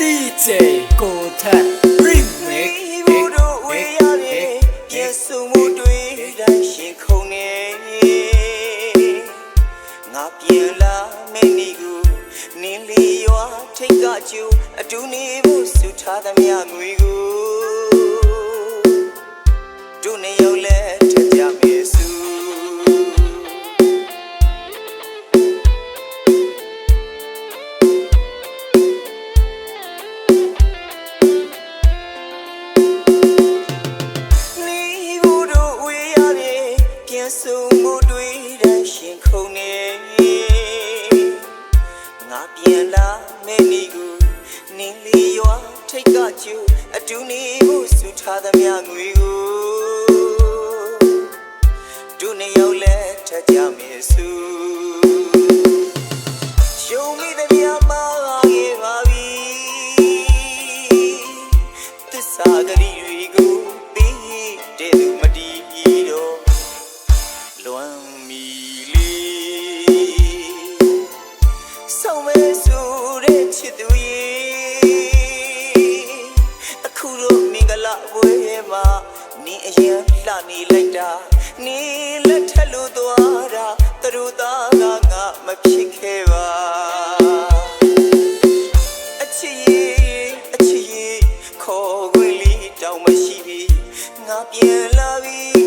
DJ ကိုထက် remix ဘူတို့ဝေးရပြေပြည့်စုံမှုတွေတိုင်းရှင်ခုန်နေငါပြန်လာမယ့်နေ့ကိုနင်းလီရွာထိတ်ကကျူအတူနေဖို့စုထားသမျှငွေကိုတို့နေရောက်လဲ ဆုံမှုတွေတိုင်းရှင်ခုန်နေငါပြန်လာမယ့်နေ့ကိုနင်းလီရွာထိတ်ကကျူအတူနေဖို့စုထားသမျှငွေကိုတို့နေရောက်လဲထက်ကြမေစုရှုံး အရင်လှနေလိုက်တာနင်းလက်ထက်လို့သွားတာသူတို့သားကငါမဖြစ်ခဲ့ပါအချစ်ရဲ့အချစ်ရဲ့ခေါ်ခွင့်လေးတောင်မရှိပြီငါပြန်လာပြီ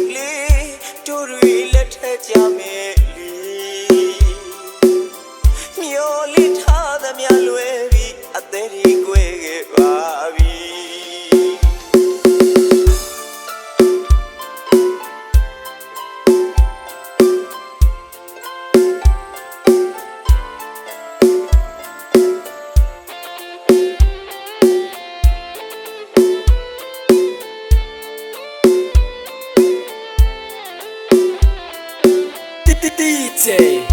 DJ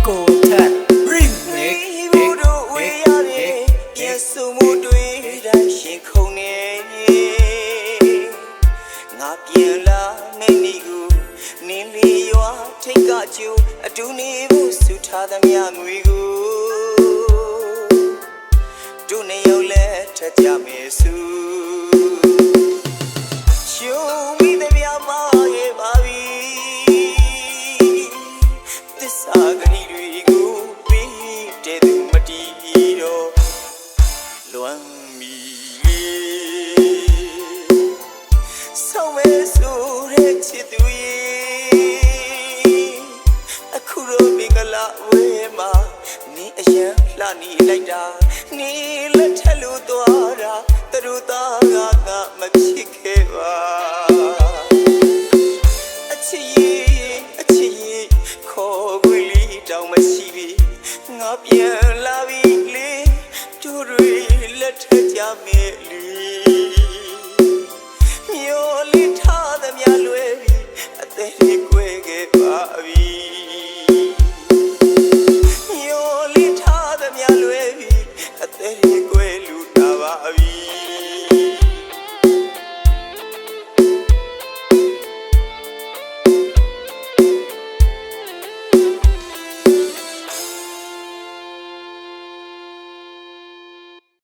ကိုထက် remix ဘူးတို့ဝေးရပြေပြည့်စုံမှုတွေတိုင်းရှင်ခုန်နေငါပြန်လာမယ့်နေ့ကိုနင်းလီရွာထိတ်ကကျူအတူနေဖို့စုထားသမျှငွေကိုတို့နေရောက်လဲထက်ကြမေစုရှုံး လွမ်းမီဆောင်မဲဆိုတဲ့ချစ်သူရဲ့အခုတော့မင်္ဂလာဝဲမှာနင်းအရင်လှနေလိုက်တာနင်းလက်ထက်လို့သွားတာသူတို့သားကငါမဖြစ်ခဲ့ပါအချစ်ရဲ့အချစ်ရဲ့ခေါ်ခွင့်လေးတောင်မရှိပြီငါပြန်လာပြီလေ တို့တွေလက်ထက်ကြမယ်လေမျောလိထားသမျှလွယ်ပြီးအသက်တွေကွဲခဲ့ပါပြီမျောလိထားသမျှလွယ်ပြီးအသက်တွေကွဲလူတာပါပြီ